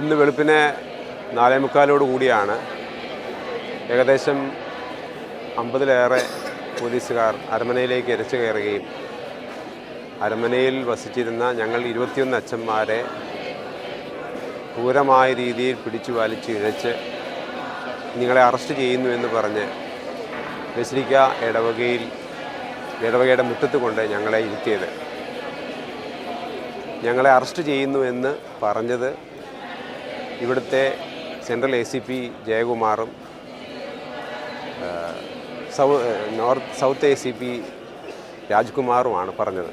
ഇന്ന് വെളുപ്പിനെ നാലേ മുക്കാലോട് കൂടിയാണ്. ഏകദേശം അമ്പതിലേറെ പോലീസുകാർ അരമനയിലേക്ക് ഇരച്ചു കയറുകയും അരമനയിൽ വസിച്ചിരുന്ന ഞങ്ങൾ ഇരുപത്തിയൊന്ന് അച്ഛന്മാരെ ക്രൂരമായ രീതിയിൽ പിടിച്ചു വലിച്ച് ഇഴച്ച് നിങ്ങളെ അറസ്റ്റ് ചെയ്യുന്നു എന്ന് പറഞ്ഞ് ബസിലിക്ക ഇടവകയിൽ ഇടവകയുടെ മുറ്റത്ത് കൊണ്ട് ഞങ്ങളെ ഇരുത്തിയത്. ഞങ്ങളെ അറസ്റ്റ് ചെയ്യുന്നു എന്ന് പറഞ്ഞത് ഇവിടുത്തെ സെൻട്രൽ എ സി പി ജയകുമാറും സൗ north south A C P രാജ്കുമാറുമാണ് പറഞ്ഞത്.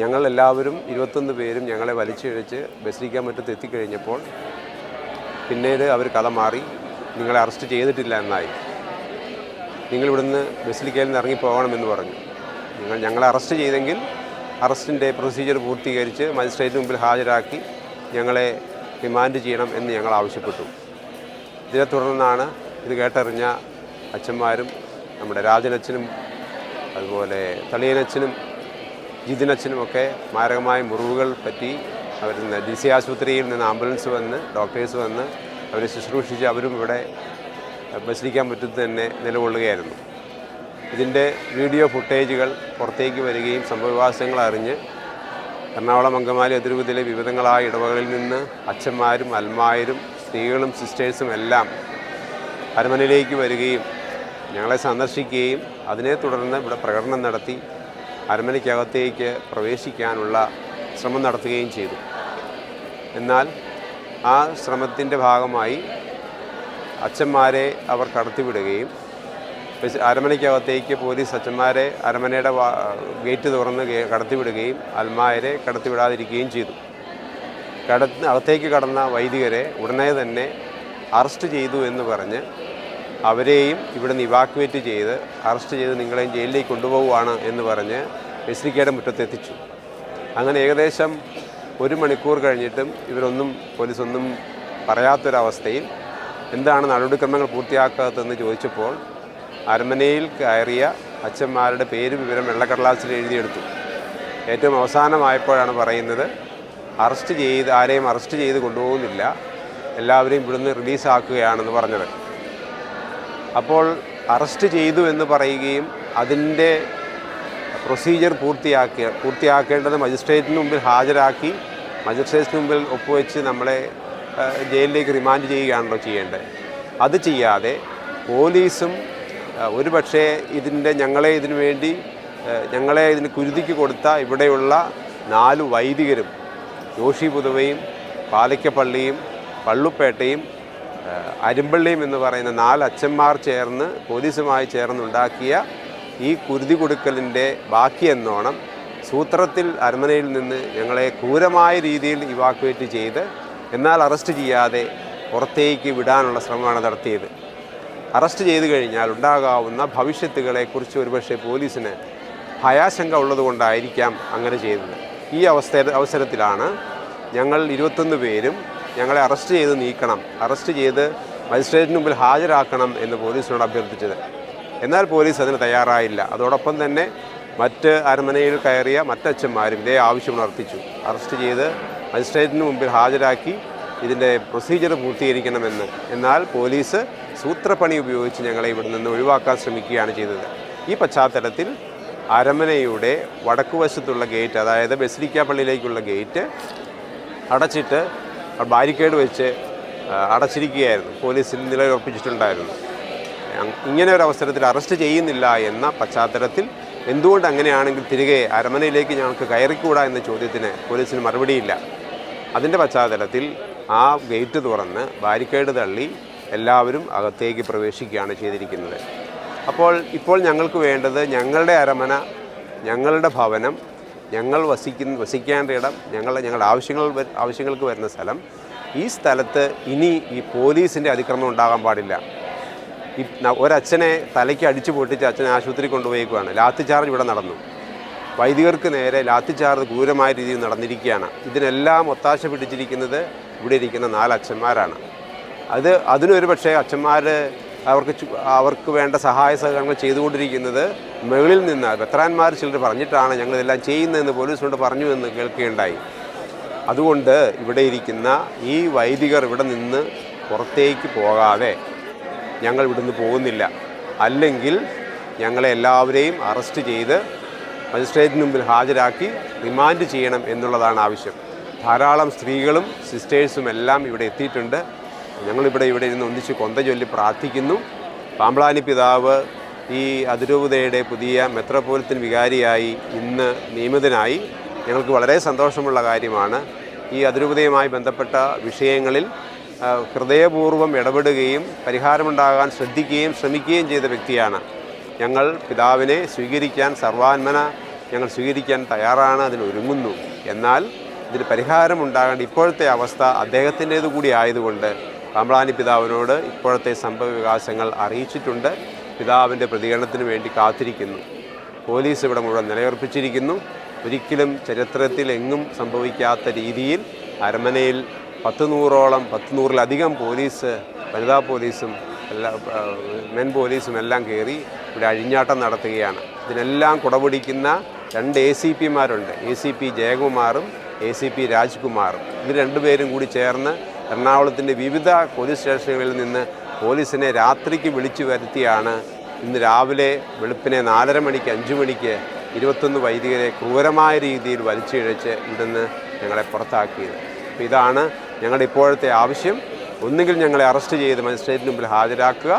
ഞങ്ങൾ എല്ലാവരും ഇരുപത്തൊന്ന് പേരും ഞങ്ങളെ വലിച്ചിഴച്ച് ബസിലിക്കാൻ മറ്റത്ത് എത്തിക്കഴിഞ്ഞപ്പോൾ പിന്നീട് അവർ കഥ മാറി നിങ്ങളെ അറസ്റ്റ് ചെയ്തിട്ടില്ല എന്നായി. നിങ്ങളിവിടുന്ന് ബസിലിക്കയിൽ നിന്ന് ഇറങ്ങി പോകണമെന്ന് പറഞ്ഞു. നിങ്ങൾ ഞങ്ങളെ അറസ്റ്റ് ചെയ്തെങ്കിൽ അറസ്റ്റിന്റെ പ്രൊസീജിയർ പൂർത്തീകരിച്ച് മജിസ്ട്രേറ്റിന് മുമ്പിൽ ഹാജരാക്കി ഞങ്ങളെ റിമാൻഡ് ചെയ്യണം എന്ന് ഞങ്ങൾ ആവശ്യപ്പെട്ടു. ഇതിനെ തുടർന്നാണ് ഇത് കേട്ടറിഞ്ഞ അച്ഛന്മാരും നമ്മുടെ രാജനച്ഛനും അതുപോലെ തളിയനച്ഛനും ജിതിനച്ഛനും ഒക്കെ മാരകമായ മുറിവുകൾ പറ്റി അവർ ഡി സി ആശുപത്രിയിൽ നിന്ന് ആംബുലൻസ് വന്ന് ഡോക്ടേഴ്സ് വന്ന് അവരെ ശുശ്രൂഷിച്ച് അവരും ഇവിടെ ബസ്സിലിക്കാൻ പറ്റുന്നത് തന്നെ നിലകൊള്ളുകയായിരുന്നു. ഇതിന്റെ വീഡിയോ ഫുട്ടേജുകൾ പുറത്തേക്ക് വരികയും സംഭവവികാസങ്ങൾ അറിഞ്ഞ് എറണാകുളം അങ്കമാലി അതിരൂപതയിലെ വിവിധങ്ങളായ ഇടവകളിൽ നിന്ന് അച്ഛന്മാരും അൽമായരും സ്ത്രീകളും സിസ്റ്റേഴ്സും എല്ലാം അരമനയിലേക്ക് വരികയും ഞങ്ങളെ സന്ദർശിക്കുകയും അതിനെ തുടർന്ന് ഇവിടെ പ്രകടനം നടത്തി അരമനയ്ക്കകത്തേക്ക് പ്രവേശിക്കാനുള്ള ശ്രമം നടത്തുകയും ചെയ്തു. എന്നാൽ ആ ശ്രമത്തിന്റെ ഭാഗമായി അച്ഛന്മാരെ അവർ കടത്തിവിടുകയും അരമനയ്ക്കകത്തേക്ക് പോലീസ് അച്ഛന്മാരെ അരമനയുടെ ഗേറ്റ് തുറന്ന് കടത്തിവിടുകയും അൽമായരെ കടത്തിവിടാതിരിക്കുകയും ചെയ്തു. കട അകത്തേക്ക് കടന്ന വൈദികരെ ഉടനെ തന്നെ അറസ്റ്റ് ചെയ്തു എന്ന് പറഞ്ഞ് അവരെയും ഇവിടുന്ന് ഇവാക്വേറ്റ് ചെയ്ത് അറസ്റ്റ് ചെയ്ത് നിങ്ങളെയും ജയിലിലേക്ക് കൊണ്ടുപോവുകയാണ് എന്ന് പറഞ്ഞ് ബസിലിക്കയുടെ മുറ്റത്തെത്തിച്ചു. അങ്ങനെ ഏകദേശം ഒരു മണിക്കൂർ കഴിഞ്ഞിട്ടും ഇവരൊന്നും പോലീസൊന്നും പറയാത്തൊരവസ്ഥയിൽ എന്താണ് നടപടിക്രമങ്ങൾ പൂർത്തിയാക്കാത്തതെന്ന് ചോദിച്ചപ്പോൾ അരമനയിൽ കയറിയ അച്ഛന്മാരുടെ പേര് വിവരം വെള്ളക്കടലാസിൽ എഴുതിയെടുത്തു. ഏറ്റവും അവസാനമായപ്പോഴാണ് പറയുന്നത് അറസ്റ്റ് ചെയ്ത് ആരെയും അറസ്റ്റ് ചെയ്ത് കൊണ്ടുപോകുന്നില്ല. എല്ലാവരെയും ഇവിടുന്ന് റിലീസാക്കുകയാണെന്ന് പറഞ്ഞത് അപ്പോൾ അറസ്റ്റ് ചെയ്തു എന്ന് പറയുകയും അതിന്റെ പ്രൊസീജിയർ പൂർത്തിയാക്കിയ പൂർത്തിയാക്കേണ്ടത് മജിസ്ട്രേറ്റിന് മുമ്പിൽ ഹാജരാക്കി മജിസ്ട്രേറ്റിന് മുമ്പിൽ ഒപ്പുവെച്ച് നമ്മളെ ജയിലിലേക്ക് റിമാൻഡ് ചെയ്യുകയാണല്ലോ ചെയ്യേണ്ടത്. അത് ചെയ്യാതെ പോലീസും ഒരു പക്ഷേ ഇതിന്റെ ഞങ്ങളെ ഇതിനു വേണ്ടി ഞങ്ങളെ ഇതിന് കുരുതിക്ക് കൊടുത്ത ഇവിടെയുള്ള നാല് വൈദികരും ജോഷി പുതുവയും പാലയ്ക്കപ്പള്ളിയും പള്ളുപ്പേട്ടയും അരുമ്പള്ളിയും എന്ന് പറയുന്ന നാല് അച്ഛന്മാർ ചേർന്ന് പോലീസുമായി ചേർന്നുണ്ടാക്കിയ ഈ കുരുതി കൊടുക്കലിന്റെ ബാക്കി എന്നോണം സൂത്രത്തിൽ അരമനയിൽ നിന്ന് ഞങ്ങളെ ക്രൂരമായ രീതിയിൽ ഇവാക്വേറ്റ് ചെയ്ത് എന്നാൽ അറസ്റ്റ് ചെയ്യാതെ പുറത്തേക്ക് വിടാനുള്ള ശ്രമമാണ് നടത്തിയത്. അറസ്റ്റ് ചെയ്തു കഴിഞ്ഞാൽ ഉണ്ടാകാവുന്ന ഭവിഷ്യത്തുകളെക്കുറിച്ച് ഒരുപക്ഷെ പോലീസിന് ഭയാശങ്ക ഉള്ളതുകൊണ്ടായിരിക്കാം അങ്ങനെ ചെയ്തത്. ഈ അവസ്ഥ അവസരത്തിലാണ് ഞങ്ങൾ ഇരുപത്തൊന്ന് പേരും ഞങ്ങളെ അറസ്റ്റ് ചെയ്ത് നീക്കണം അറസ്റ്റ് ചെയ്ത് മജിസ്ട്രേറ്റിന് മുമ്പിൽ ഹാജരാക്കണം എന്ന് പോലീസിനോട് അഭ്യർത്ഥിച്ചത്. എന്നാൽ പോലീസ് അതിന് തയ്യാറായില്ല. അതോടൊപ്പം തന്നെ മറ്റ് അരമനയിൽ കയറിയ മറ്റച്ഛന്മാരും ഇതേ ആവശ്യം ഉണർത്തിച്ചു. അറസ്റ്റ് ചെയ്ത് മജിസ്ട്രേറ്റിന് മുമ്പിൽ ഹാജരാക്കി ഇതിന്റെ പ്രൊസീജിയർ പൂർത്തീകരിക്കണമെന്ന്. എന്നാൽ പോലീസ് സൂത്രപ്പണി ഉപയോഗിച്ച് ഞങ്ങളെ ഇവിടെ നിന്ന് ഒഴിവാക്കാൻ ശ്രമിക്കുകയാണ് ചെയ്തത്. ഈ പശ്ചാത്തലത്തിൽ അരമനയുടെ വടക്കുവശത്തുള്ള ഗേറ്റ് അതായത് ബസിലിക്ക പള്ളിയിലേക്കുള്ള ഗേറ്റ് അടച്ചിട്ട് ബാരിക്കേഡ് വെച്ച് അടച്ചിരിക്കുകയായിരുന്നു. പോലീസിൽ നിലയുറപ്പിച്ചിട്ടുണ്ടായിരുന്നു ഇങ്ങനെ ഒരു അവസരത്തിൽ അറസ്റ്റ് ചെയ്യുന്നില്ല എന്ന പശ്ചാത്തലത്തിൽ എന്തുകൊണ്ട് അങ്ങനെയാണെങ്കിൽ തിരികെ അരമനയിലേക്ക് ഞങ്ങൾക്ക് കയറിക്കൂടാ എന്ന ചോദ്യത്തിന് പോലീസിന് മറുപടിയില്ല. അതിന്റെ പശ്ചാത്തലത്തിൽ ആ ഗേറ്റ് തുറന്ന് ബാരിക്കേഡ് തള്ളി എല്ലാവരും അകത്തേക്ക് പ്രവേശിക്കുകയാണ് ചെയ്തിരിക്കുന്നത്. അപ്പോൾ ഇപ്പോൾ ഞങ്ങൾക്ക് വേണ്ടത് ഞങ്ങളുടെ അരമന ഞങ്ങളുടെ ഭവനം ഞങ്ങൾ വസിക്കുന്ന വസിക്കേണ്ട ഇടം ഞങ്ങളുടെ ഞങ്ങളുടെ ആവശ്യങ്ങൾ ആവശ്യങ്ങൾക്ക് വരുന്ന സ്ഥലം. ഈ സ്ഥലത്ത് ഇനി ഈ പോലീസിന്റെ അതിക്രമം ഉണ്ടാകാൻ പാടില്ല. ഒരച്ഛനെ തലയ്ക്ക് അടിച്ചു പൊട്ടിച്ച് അച്ഛനെ ആശുപത്രി കൊണ്ടുപോയേക്കുവാണ്. ലാത്തി ചാർജ് ഇവിടെ നടന്നു. വൈദികർക്ക് നേരെ ലാത്തി ചാർജ് ക്രൂരമായ രീതിയിൽ നടന്നിരിക്കുകയാണ്. ഇതിനെല്ലാം ഒത്താശ പിടിച്ചിരിക്കുന്നത് ഇവിടെ ഇരിക്കുന്ന നാല് അച്ഛന്മാരാണ് അത് അതിനൊരു പക്ഷേ അച്ഛന്മാർ അവർക്ക് അവർക്ക് വേണ്ട സഹായ സഹകരണങ്ങൾ ചെയ്തുകൊണ്ടിരിക്കുന്നത് മുകളിൽ നിന്ന് വെത്രാന്മാർ ചിലർ പറഞ്ഞിട്ടാണ് ഞങ്ങളിതെല്ലാം ചെയ്യുന്നതെന്ന് പോലീസിനോട് പറഞ്ഞു എന്ന് കേൾക്കുകയുണ്ടായി. അതുകൊണ്ട് ഇവിടെ ഇരിക്കുന്ന ഈ വൈദികർ ഇവിടെ നിന്ന് പുറത്തേക്ക് പോകാതെ ഞങ്ങൾ ഇവിടുന്ന് പോകുന്നില്ല. അല്ലെങ്കിൽ ഞങ്ങളെ എല്ലാവരെയും അറസ്റ്റ് ചെയ്ത് മജിസ്ട്രേറ്റിന് മുമ്പിൽ ഹാജരാക്കി റിമാൻഡ് ചെയ്യണം എന്നുള്ളതാണ് ആവശ്യം. ധാരാളം സ്ത്രീകളും സിസ്റ്റേഴ്സും എല്ലാം ഇവിടെ എത്തിയിട്ടുണ്ട്. ഞങ്ങളിവിടെ ഇവിടെ ഇരുന്ന് ഒന്നിച്ച് കൊന്ത ചൊല്ലി പ്രാർത്ഥിക്കുന്നു. പാമ്പളാനി പിതാവ് ഈ അതിരൂപതയുടെ പുതിയ മെത്രോപോലിത്തൻ വികാരിയായി ഇന്ന് നിയമിതനായി. ഞങ്ങൾക്ക് വളരെ സന്തോഷമുള്ള കാര്യമാണ്. ഈ അതിരൂപതയുമായി ബന്ധപ്പെട്ട വിഷയങ്ങളിൽ ഹൃദയപൂർവം ഇടപെടുകയും പരിഹാരമുണ്ടാകാൻ ശ്രദ്ധിക്കുകയും ശ്രമിക്കുകയും ചെയ്ത വ്യക്തിയാണ് ഞങ്ങൾ പിതാവിനെ സ്വീകരിക്കാൻ സർവാത്മന ഞങ്ങൾ സ്വീകരിക്കാൻ തയ്യാറാണ് അതിനൊരുങ്ങുന്നു എന്നാൽ ഇതിന് പരിഹാരം ഉണ്ടാകേണ്ട ഇപ്പോഴത്തെ അവസ്ഥ അദ്ദേഹത്തിന്റേത് കൂടി ആയതുകൊണ്ട് പാമ്പ്ളാനി പിതാവിനോട് ഇപ്പോഴത്തെ സംഭവ വികാസങ്ങൾ അറിയിച്ചിട്ടുണ്ട്. പിതാവിന്റെ പ്രതികരണത്തിന് വേണ്ടി കാത്തിരിക്കുന്നു. പോലീസ് ഇവിടെ മുഴുവൻ നിലയുറപ്പിച്ചിരിക്കുന്നു. ഒരിക്കലും ചരിത്രത്തിൽ എങ്ങും സംഭവിക്കാത്ത രീതിയിൽ അരമനയിൽ പത്ത് നൂറോളം പത്ത് നൂറിലധികം പോലീസ് വനിതാ പോലീസും എല്ലാ മെൻ പോലീസും എല്ലാം കയറി ഇവിടെ അഴിഞ്ഞാട്ടം നടത്തുകയാണ്. ഇതിനെല്ലാം കുടപിടിക്കുന്ന രണ്ട് എ സി പിമാരുണ്ട് എ സി പി ജയകുമാറും എ സി പി രാജ്കുമാറും. ഇവർ രണ്ടുപേരും കൂടി ചേർന്ന് എറണാകുളത്തിന്റെ വിവിധ പോലീസ് സ്റ്റേഷനുകളിൽ നിന്ന് പോലീസിനെ രാത്രിക്ക് വിളിച്ചു വരുത്തിയാണ് ഇന്ന് രാവിലെ വെളുപ്പിനെ നാലര മണിക്ക് അഞ്ച് മണിക്ക് ഇരുപത്തൊന്ന് വൈദികരെ ക്രൂരമായ രീതിയിൽ വലിച്ചിഴച്ച് ഇവിടുന്ന് ഞങ്ങളെ പുറത്താക്കിയത്. അപ്പോൾ ഇതാണ് ഞങ്ങളുടെ ഇപ്പോഴത്തെ ആവശ്യം. ഒന്നുകിൽ ഞങ്ങളെ അറസ്റ്റ് ചെയ്ത് മജിസ്ട്രേറ്റിന് മുമ്പിൽ ഹാജരാക്കുക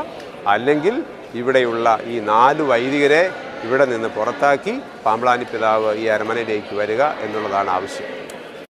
അല്ലെങ്കിൽ ഇവിടെയുള്ള ഈ നാല് വൈദികരെ ഇവിടെ നിന്ന് പുറത്താക്കി പാമ്പളാനി പിതാവ് ഈ അരമനയിലേക്ക് വരിക എന്നുള്ളതാണ് ആവശ്യം.